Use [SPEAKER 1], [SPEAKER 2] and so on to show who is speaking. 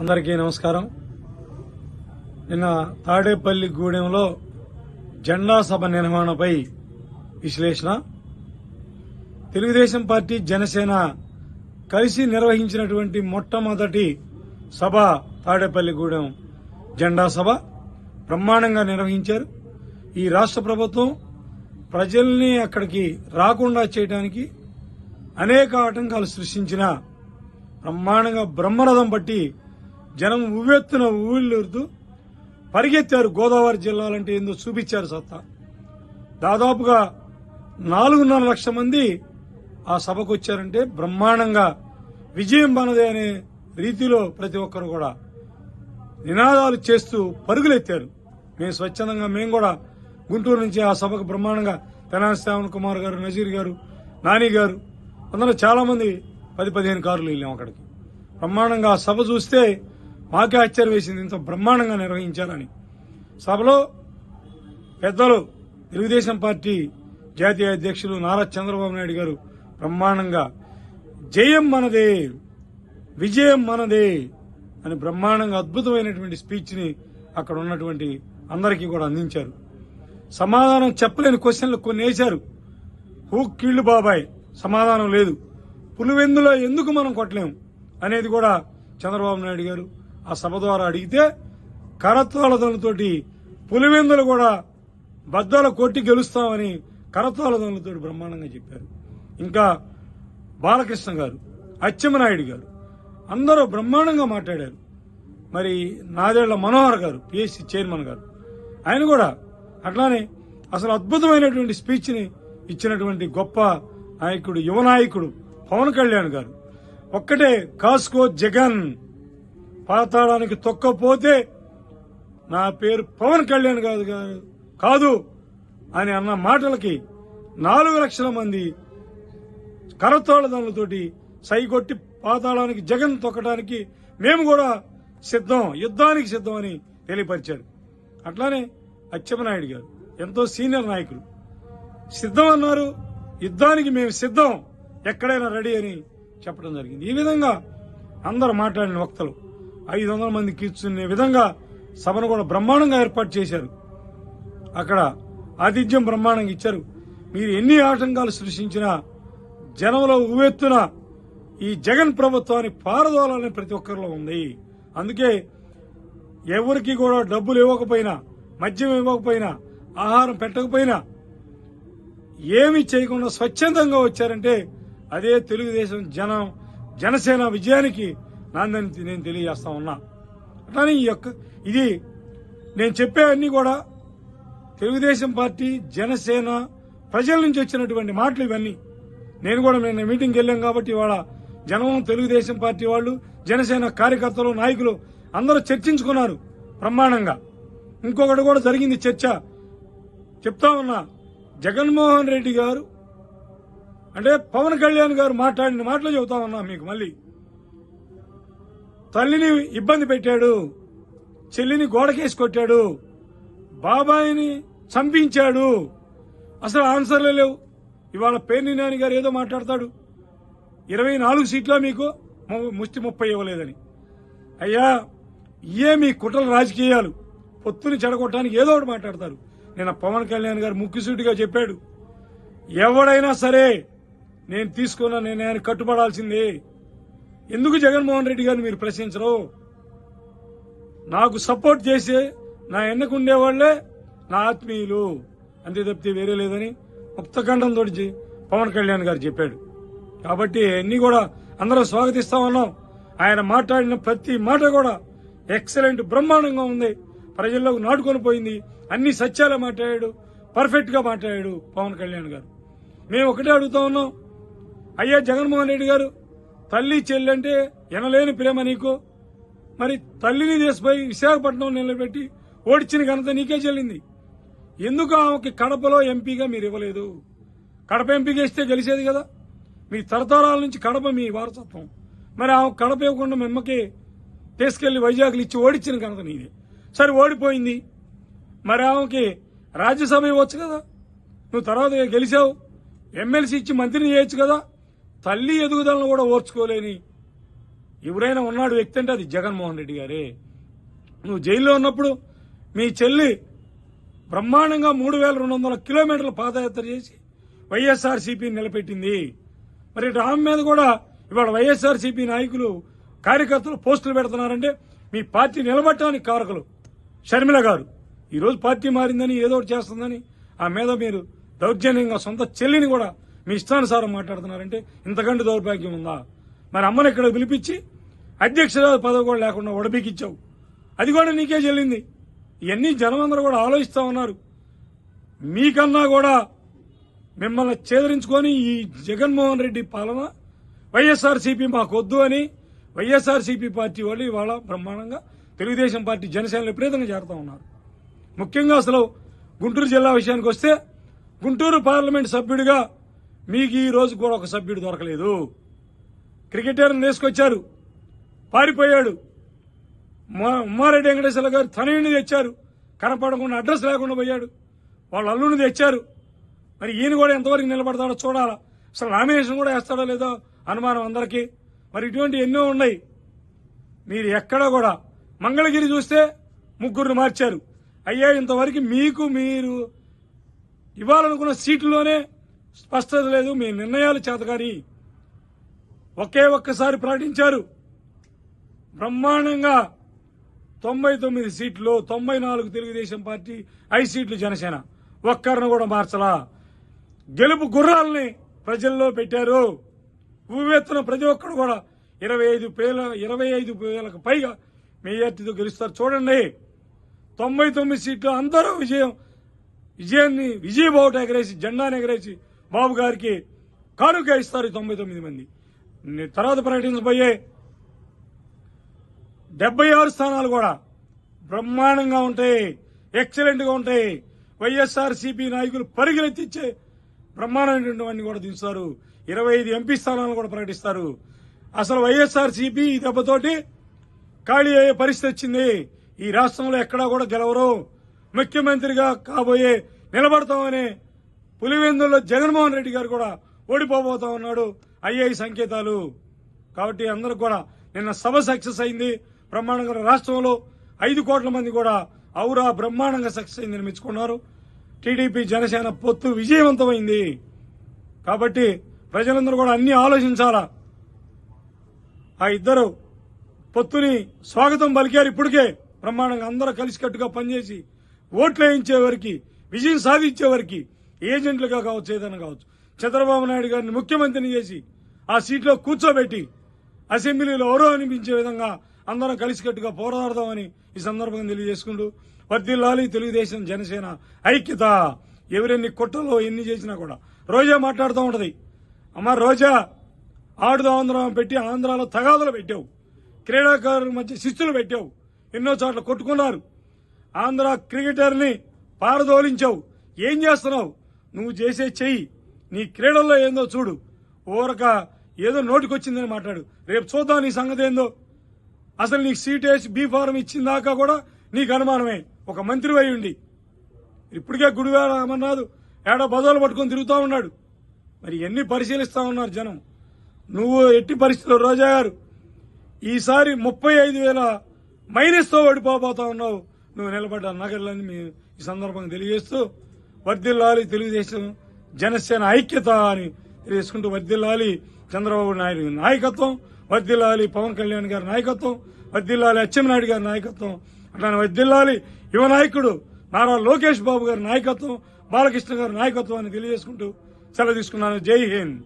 [SPEAKER 1] అందరికీ నమస్కారం. నిన్న తాడేపల్లి గూడెంలో జెండా సభ నిర్వహణపై విశ్లేషణ. తెలుగుదేశం పార్టీ జనసేన కలిసి నిర్వహించినటువంటి మొట్టమొదటి సభ తాడేపల్లి గూడెం జెండా సభ బ్రహ్మాండంగా నిర్వహించారు. ఈ రాష్ట్ర ప్రభుత్వం ప్రజల్ని అక్కడికి రాకుండా చేయడానికి అనేక ఆటంకాలు సృష్టించిన బ్రహ్మాండంగా బ్రహ్మరథం బట్టి జనం ఉవ్వెత్తున ఊళ్ళూరుతూ పరిగెత్తారు గోదావరి జిల్లాలంటే ఏందో చూపించారు సత్తా. దాదాపుగా నాలుగున్నర లక్షల మంది ఆ సభకు వచ్చారంటే బ్రహ్మాండంగా విజయం మనదే అనే రీతిలో ప్రతి ఒక్కరు కూడా నినాదాలు చేస్తూ పరుగులెత్తారు. మేము స్వచ్ఛందంగా మేము కూడా గుంటూరు నుంచి ఆ సభకు బ్రహ్మాండంగా తెనాలి శ్రావణ్ కుమార్ గారు నజీర్ గారు నాని గారు అందరూ చాలా మంది పది పదిహేను కార్లు వెళ్ళాం అక్కడికి. బ్రహ్మాండంగా ఆ సభ చూస్తే మాకే ఆశ్చర్యం వేసింది. ఇంత బ్రహ్మాండంగా నిర్వహించారని సభలో పెద్దలు తెలుగుదేశం పార్టీ జాతీయ అధ్యక్షులు నారా చంద్రబాబు నాయుడు గారు బ్రహ్మాండంగా జయం మనదే విజయం మనదే అని బ్రహ్మాండంగా అద్భుతమైనటువంటి స్పీచ్ని అక్కడ ఉన్నటువంటి అందరికీ కూడా అందించారు. సమాధానం చెప్పలేని క్వశ్చన్లు కొన్ని వేశారు. హూ కీళ్ళు బాబాయ్ సమాధానం లేదు. పులివెందులో ఎందుకు మనం కొట్టలేము అనేది కూడా చంద్రబాబు నాయుడు గారు ఆ సభ ద్వారా అడిగితే కరత్వాలతోటి పులివెందులు కూడా బద్దల కొట్టి గెలుస్తామని కరత్వాలతోటి బ్రహ్మాండంగా చెప్పారు. ఇంకా బాలకృష్ణ గారు అచ్చెమనాయుడు గారు అందరూ బ్రహ్మాండంగా మాట్లాడారు. మరి నాదేళ్ళ మనోహర్ గారు పిఎస్సి చైర్మన్ గారు ఆయన కూడా అట్లానే అసలు అద్భుతమైనటువంటి స్పీచ్ని ఇచ్చినటువంటి గొప్ప నాయకుడు యువ నాయకుడు పవన్ కళ్యాణ్ గారు. ఒక్కటే కాస్కో జగన్. పాతాళానికి తొక్కపోతే నా పేరు పవన్ కళ్యాణ్ కాదు కాదు- కాదు అని అన్న మాటలకి నాలుగు లక్షల మంది కరతోళదానులతోటి సైగొట్టి పాతాళానికి జగన్ తొక్కడానికి మేము కూడా సిద్ధం యుద్ధానికి సిద్ధం అని తెలియపరిచారు. అట్లానే అచ్చెమ్మనాయుడు గారు ఎంతో సీనియర్ నాయకులు. సిద్ధం అన్నారు యుద్ధానికి మేము సిద్ధం ఎక్కడైనా రెడీ అని చెప్పడం జరిగింది. ఈ విధంగా అందరు మాట్లాడిన వక్తలు. ఐదు వందల మంది కూర్చునే విధంగా సభను కూడా బ్రహ్మాండంగా ఏర్పాటు చేశారు. అక్కడ ఆతిథ్యం బ్రహ్మాండంగా ఇచ్చారు. మీరు ఎన్ని ఆటంకాలు సృష్టించినా జనంలో ఉవ్వెత్తున ఈ జగన్ ప్రభుత్వాన్ని పారదోలాలని ప్రతి ఒక్కరిలో ఉంది. అందుకే ఎవరికి కూడా డబ్బులు ఇవ్వకపోయినా మద్యం ఇవ్వకపోయినా ఆహారం పెట్టకపోయినా ఏమి చేయకుండా స్వచ్ఛందంగా వచ్చారంటే అదే తెలుగుదేశం జనం జనసేన విజయానికి నాందని నేను తెలియజేస్తా ఉన్నా. అట్లానే ఈ యొక్క ఇది నేను చెప్పేవన్నీ కూడా తెలుగుదేశం పార్టీ జనసేన ప్రజల నుంచి వచ్చినటువంటి మాటలు ఇవన్నీ. నేను కూడా నిన్న మీటింగ్కి వెళ్ళాం కాబట్టి ఇవాళ జనం తెలుగుదేశం పార్టీ వాళ్ళు జనసేన కార్యకర్తలు నాయకులు అందరూ చర్చించుకున్నారు బ్రహ్మాండంగా. ఇంకొకటి కూడా జరిగింది చర్చ. చెప్తా ఉన్నా జగన్మోహన్ రెడ్డి గారు అంటే పవన్ కళ్యాణ్ గారు మాట్లాడిన మాటలు చెబుతా ఉన్నా మీకు మళ్ళీ. తల్లిని ఇబ్బంది పెట్టాడు. చెల్లిని గోడకేసి కొట్టాడు. బాబాయిని చంపించాడు. అసలు ఆన్సర్లే లేవు. ఇవాళ పేర్ని నాని గారు ఏదో మాట్లాడతాడు. ఇరవై నాలుగు సీట్లో మీకు ముష్టి ముప్పై ఇవ్వలేదని. అయ్యా ఇయే మీ కుట్రల రాజకీయాలు. పొత్తుని చెడగొట్టడానికి ఏదో ఒకటి మాట్లాడతారు. నిన్న పవన్ కళ్యాణ్ గారు ముక్కుసూటిగా చెప్పాడు. ఎవడైనా సరే నేను తీసుకున్న నిర్ణయాన్ని కట్టుబడాల్సిందే. ఎందుకు జగన్మోహన్ రెడ్డి గారిని మీరు ప్రశ్నించరు? నాకు సపోర్ట్ చేసే నా ఎన్నుకు ఉండేవాళ్ళే నా ఆత్మీయులు. అంతే తప్పితే వేరే లేదని ముక్తఖండంతో పవన్ కళ్యాణ్ గారు చెప్పాడు. కాబట్టి అన్ని కూడా అందరం స్వాగతిస్తా ఉన్నాం. ఆయన మాట్లాడిన ప్రతి మాట కూడా ఎక్సలెంట్ బ్రహ్మాండంగా ఉంది. ప్రజల్లోకి నాటుకొని పోయింది. అన్ని సత్యాలే మాట్లాడాడు. పర్ఫెక్ట్గా మాట్లాడాడు పవన్ కళ్యాణ్ గారు. మేము ఒకటే అడుగుతా ఉన్నాం. అయ్యా జగన్మోహన్ రెడ్డి గారు తల్లి చెల్లంటే ఎనలేని ప్రేమ నీకు. మరి తల్లిని తీసిపోయి విశాఖపట్నం నిలబెట్టి ఓడిచిన ఘనత నీకే చెల్లింది. ఎందుకు ఆమెకి కడపలో ఎంపీగా మీరు ఇవ్వలేదు? కడప ఎంపీగా ఇస్తే గెలిచేది కదా. మీ తరతరాల నుంచి కడప మీ వారసత్వం. మరి ఆమె కడప ఇవ్వకుండా మిమ్మకి తీసుకెళ్ళి వైజాగ్లు ఇచ్చి ఓడిచ్చిన ఘనత నీదే. సరే ఓడిపోయింది. మరి ఆమెకి రాజ్యసభ ఇవ్వచ్చు కదా. నువ్వు తర్వాత గెలిచావు. ఎమ్మెల్సీ ఇచ్చి మంత్రిని చేయొచ్చు కదా. తల్లి ఎదుగుదలను కూడా ఓర్చుకోలేని ఎవరైనా ఉన్నాడు వ్యక్తి అంటే అది జగన్మోహన్ రెడ్డి గారే. నువ్వు జైల్లో ఉన్నప్పుడు మీ చెల్లి బ్రహ్మాండంగా మూడు వేల రెండు వందల కిలోమీటర్ల పాదయాత్ర చేసి వైఎస్ఆర్సీపీ నిలబెట్టింది. మరి ఇటు మీద కూడా ఇవాళ వైఎస్ఆర్సీపీ నాయకులు కార్యకర్తలు పోస్టులు పెడుతున్నారంటే మీ పార్టీ నిలబట్టడానికి కారకులు షర్మిల గారు. ఈరోజు పార్టీ మారిందని ఏదో చేస్తుందని ఆ మీద మీరు దౌర్జన్యంగా సొంత చెల్లిని కూడా మీ ఇష్టానుసారం మాట్లాడుతున్నారంటే ఇంతకంటే దౌర్భాగ్యం ఉందా? మరి అమ్మని ఇక్కడ పిలిపించి అధ్యక్షుల పదవి కూడా లేకుండా ఒడబీకిచ్చావు. అది కూడా నీకే చెల్లింది. ఇవన్నీ జనమందరూ కూడా ఆలోచిస్తా ఉన్నారు. మీకన్నా కూడా మిమ్మల్ని చేదరించుకొని ఈ జగన్మోహన్ రెడ్డి పాలన వైఎస్ఆర్సీపీ మాకొద్దు అని వైఎస్ఆర్సీపీ పార్టీ వాళ్ళు ఇవాళ బ్రహ్మాండంగా తెలుగుదేశం పార్టీ జనసేనలు విపరీతంగా చేరుతా ఉన్నారు. ముఖ్యంగా అసలు గుంటూరు జిల్లా విషయానికి వస్తే గుంటూరు పార్లమెంట్ సభ్యుడిగా మీకు ఈ రోజు కూడా ఒక సభ్యుడు దొరకలేదు. క్రికెటర్ని తీసుకొచ్చారు పారిపోయాడు. మా- ఉమ్మారెడ్డి వెంకటేశ్వర గారు తనయుని తెచ్చారు. కనపడకుండా అడ్రస్ లేకుండా పోయాడు. వాళ్ళ అల్లుని తెచ్చారు. మరి ఈయన కూడా ఎంతవరకు నిలబడతాడో చూడాలా. అసలు నామినేషన్ కూడా వేస్తాడో లేదో అనుమానం అందరికీ. మరి ఇటువంటి ఎన్నో ఉన్నాయి. మీరు ఎక్కడ కూడా మంగళగిరి చూస్తే ముగ్గురు మార్చారు. అయ్యా ఇంతవరకు మీకు మీరు ఇవ్వాలనుకున్న సీట్లోనే స్పష్టత లేదు మీ నిర్ణయాలు చేతగాని. ఒకే ఒక్కసారి ప్రకటించారు. బ్రహ్మాండంగా తొంభై తొమ్మిది సీట్లు తొంభై నాలుగు తెలుగుదేశం పార్టీ ఐదు సీట్లు జనసేన. ఒక్కరిని కూడా మార్చలా. గెలుపు గుర్రాలని ప్రజల్లో పెట్టారు. ఉవ్వెత్తున ప్రతి ఒక్కరు కూడా ఇరవై ఐదు పేల ఇరవై ఐదు వేలకు పైగా మెజార్టీతో గెలుస్తారు. చూడండి తొంభై తొమ్మిది సీట్లు అందరూ విజయం విజయాన్ని విజయబావుట ఎగరేసి జెండాను ఎగరేసి బాబు గారికి కానుక ఇస్తారు ఈ తొంభై తొమ్మిది మంది. తర్వాత ప్రకటించబోయే డెబ్బై ఆరు స్థానాలు కూడా బ్రహ్మాండంగా ఉంటాయి ఎక్సలెంట్గా ఉంటాయి. వైఎస్ఆర్ సిపి నాయకులు పరిగెలెత్తిచ్చే బ్రహ్మాండమైనటువంటి కూడా దించుతారు. ఇరవై ఐదు ఎంపీ స్థానాలను కూడా ప్రకటిస్తారు. అసలు వైఎస్ఆర్ సిపి ఈ దెబ్బతోటి ఖాళీ అయ్యే పరిస్థితి వచ్చింది. ఈ రాష్ట్రంలో ఎక్కడా కూడా గెలవరు. ముఖ్యమంత్రిగా కాబోయే నిలబడతామనే పులివెందుల్లో జగన్మోహన్ రెడ్డి గారు కూడా ఓడిపోబోతా ఉన్నాడు. అయ్యాయి సంకేతాలు. కాబట్టి అందరూ కూడా నిన్న సభ సక్సెస్ అయింది. బ్రహ్మాండంగా రాష్ట్రంలో ఐదు కోట్ల మంది కూడా ఔరా బ్రహ్మాండంగా సక్సెస్ అయిందని మెచ్చుకున్నారు. టీడీపీ జనసేన పొత్తు విజయవంతమైంది. కాబట్టి ప్రజలందరూ కూడా అన్ని ఆలోచించాలా? ఆ ఇద్దరు పొత్తుని స్వాగతం పలికారు ఇప్పటికే. బ్రహ్మాండంగా అందరూ కలిసికట్టుగా పనిచేసి ఓట్లు వేయించే వారికి విజయం సాధించే వారికి ఏజెంట్లుగా కావచ్చు ఏదైనా కావచ్చు. చంద్రబాబు నాయుడు గారిని ముఖ్యమంత్రిని చేసి ఆ సీట్లో కూర్చోబెట్టి అసెంబ్లీలో ఎవరో అనిపించే విధంగా అందరం కలిసికట్టుగా పోరాడదామని ఈ సందర్భంగా తెలియజేసుకుంటూ వర్దిల్లాలి తెలుగుదేశం జనసేన ఐక్యత ఎవరెన్ని కుట్రలో ఎన్ని చేసినా కూడా. రోజా మాట్లాడుతూ ఉంటది. అమ్మ రోజా ఆడుదా ఆంధ్రం పెట్టి ఆంధ్రాలో తగాదులు పెట్టావు. క్రీడాకారుల మధ్య శిస్తులు పెట్టావు. ఎన్నో చోట్ల కొట్టుకున్నారు. ఆంధ్ర క్రికెటర్ని పారదోలించావు. ఏం చేస్తున్నావు? నువ్వు చేసే చెయ్యి. నీ క్రీడల్లో ఏందో చూడు. ఓరక ఏదో నోటికొచ్చిందని మాట్లాడు. రేపు చూద్దాం నీ సంగతి ఏందో. అసలు నీకు సీట్ వేసి బీ ఫారం ఇచ్చిందాకా కూడా నీకు అనుమానమే. ఒక మంత్రి అయి ఉండి. ఇప్పటికే గుడివాడ అమర్నాథ్ ఏడో బదోలు పట్టుకొని తిరుగుతూ ఉన్నాడు. మరి ఎన్ని పరిశీలిస్తా ఉన్నారు జనం? నువ్వు ఎట్టి పరిస్థితుల్లో రోజా గారు? ఈసారి ముప్పై ఐదు వేల మైనస్తో ఓడిపోబోతా ఉన్నావు. నువ్వు నిలబడ్డ నగర్లని మీ ఈ సందర్భంగా తెలియజేస్తూ వర్దిల్లాలి తెలుగుదేశం జనసేన ఐక్యత అని తెలియజేసుకుంటూ వర్దిల్లాలి చంద్రబాబు నాయుడు నాయకత్వం వర్దిల్లాలి పవన్ కళ్యాణ్ గారి నాయకత్వం వర్దిల్లాలి అచ్చెన్నాయుడు గారి నాయకత్వం. అట్లానే వర్దిల్లాలి యువ నాయకుడు నారా లోకేష్ బాబు గారి నాయకత్వం బాలకృష్ణ గారి నాయకత్వం అని తెలియజేసుకుంటూ సెలవు తీసుకున్నాను. జై హింద్.